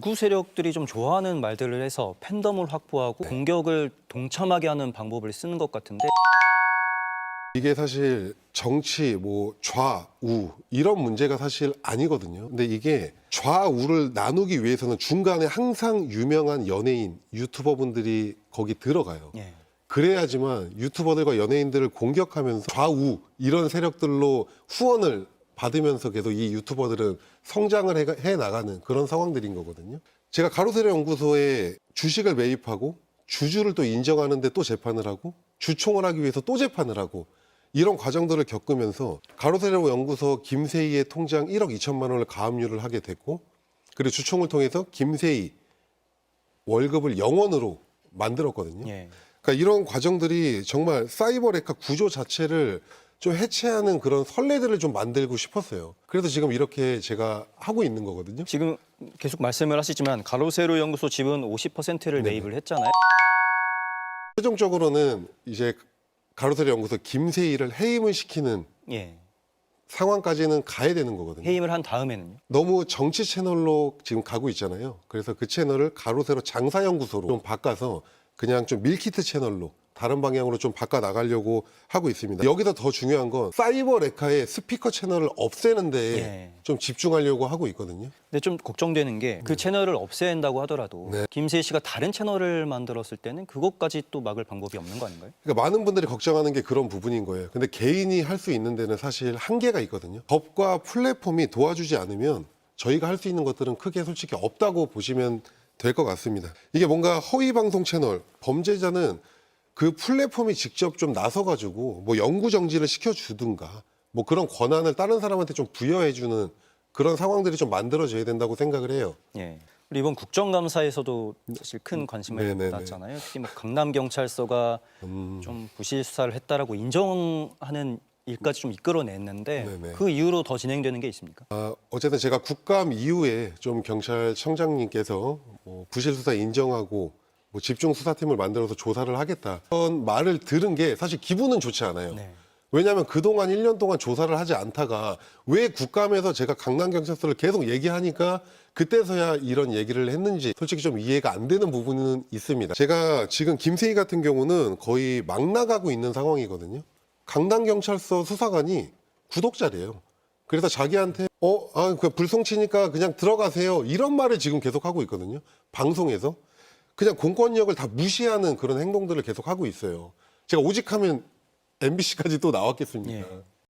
극우 세력들이 좀 좋아하는 말들을 해서 팬덤을 확보하고 공격을 동참하게 하는 방법을 쓰는 것 같은데 이게 사실 정치, 뭐 좌우 이런 문제가 사실 아니거든요. 근데 이게 좌우를 나누기 위해서는 중간에 항상 유명한 연예인, 유튜버분들이 거기 들어가요. 예. 그래야지만 유튜버들과 연예인들을 공격하면서 좌우 이런 세력들로 후원을 받으면서 계속 이 유튜버들은 성장을 해, 해 나가는 그런 상황들인 거거든요. 제가 가로세로 연구소에 주식을 매입하고 주주를 또 인정하는데 또 재판을 하고 주총을 하기 위해서 또 재판을 하고 이런 과정들을 겪으면서 가로세로 연구소 김세희의 통장 1억 2천만 원을 가압류를 하게 됐고 그리고 주총을 통해서 김세희 월급을 영원으로 만들었거든요. 예. 그러니까 이런 과정들이 정말 사이버 레카 구조 자체를 좀 해체하는 그런 선례들을 좀 만들고 싶었어요. 그래서 지금 이렇게 제가 하고 있는 거거든요. 지금 계속 말씀을 하시지만 가로세로 연구소 지분 50%를 매입을 했잖아요. 최종적으로는 이제 가로세로 연구소 김세희를 해임을 시키는 예. 상황까지는 가야 되는 거거든요. 해임을 한 다음에는요. 너무 정치 채널로 지금 가고 있잖아요. 그래서 그 채널을 가로세로 장사연구소로 좀 바꿔서 그냥 좀 밀키트 채널로 다른 방향으로 좀 바꿔 나가려고 하고 있습니다. 여기서 더 중요한 건 사이버 레카의 스피커 채널을 없애는데 예. 좀 집중하려고 하고 있거든요. 근데 좀 걱정되는 게 그 채널을 없애낸다고 하더라도 네. 김세희 씨가 다른 채널을 만들었을 때는 그것까지 또 막을 방법이 없는 거 아닌가요? 그러니까 많은 분들이 걱정하는 게 그런 부분인 거예요. 근데 개인이 할 수 있는 데는 사실 한계가 있거든요. 법과 플랫폼이 도와주지 않으면 저희가 할 수 있는 것들은 크게 솔직히 없다고 보시면 될 것 같습니다. 이게 뭔가 허위 방송 채널, 범죄자는 그 플랫폼이 직접 좀 나서가지고 뭐 영구 정지를 시켜주든가 뭐 그런 권한을 다른 사람한테 좀 부여해주는 그런 상황들이 좀 만들어져야 된다고 생각을 해요. 예. 그리고 이번 국정감사에서도 사실 큰 관심을 네네네. 받았잖아요. 특히 뭐 강남 경찰서가 음. 좀 부실 수사를 했다라고 인정하는 일까지 좀 이끌어냈는데 네네. 그 이후로 더 진행되는 게 있습니까? 아, 어쨌든 제가 국감 이후에 좀 경찰청장님께서 뭐 부실 수사 인정하고 뭐 집중 수사팀을 만들어서 조사를 하겠다 그런 말을 들은 게 사실 기분은 좋지 않아요. 네. 왜냐하면 그동안 1년 동안 조사를 하지 않다가 왜 국감에서 제가 강남경찰서를 계속 얘기하니까 그때서야 이런 얘기를 했는지 솔직히 좀 이해가 안 되는 부분은 있습니다. 제가 지금 김세희 같은 경우는 거의 막 나가고 있는 상황이거든요. 강남경찰서 수사관이 구독자래요. 그래서 자기한테 어, 아, 그 불송치니까 그냥 들어가세요. 이런 말을 지금 계속 하고 있거든요. 방송에서. 그냥 공권력을 다 무시하는 그런 행동들을 계속 하고 있어요. 제가 오직하면 MBC까지 또 나왔겠습니까? 예.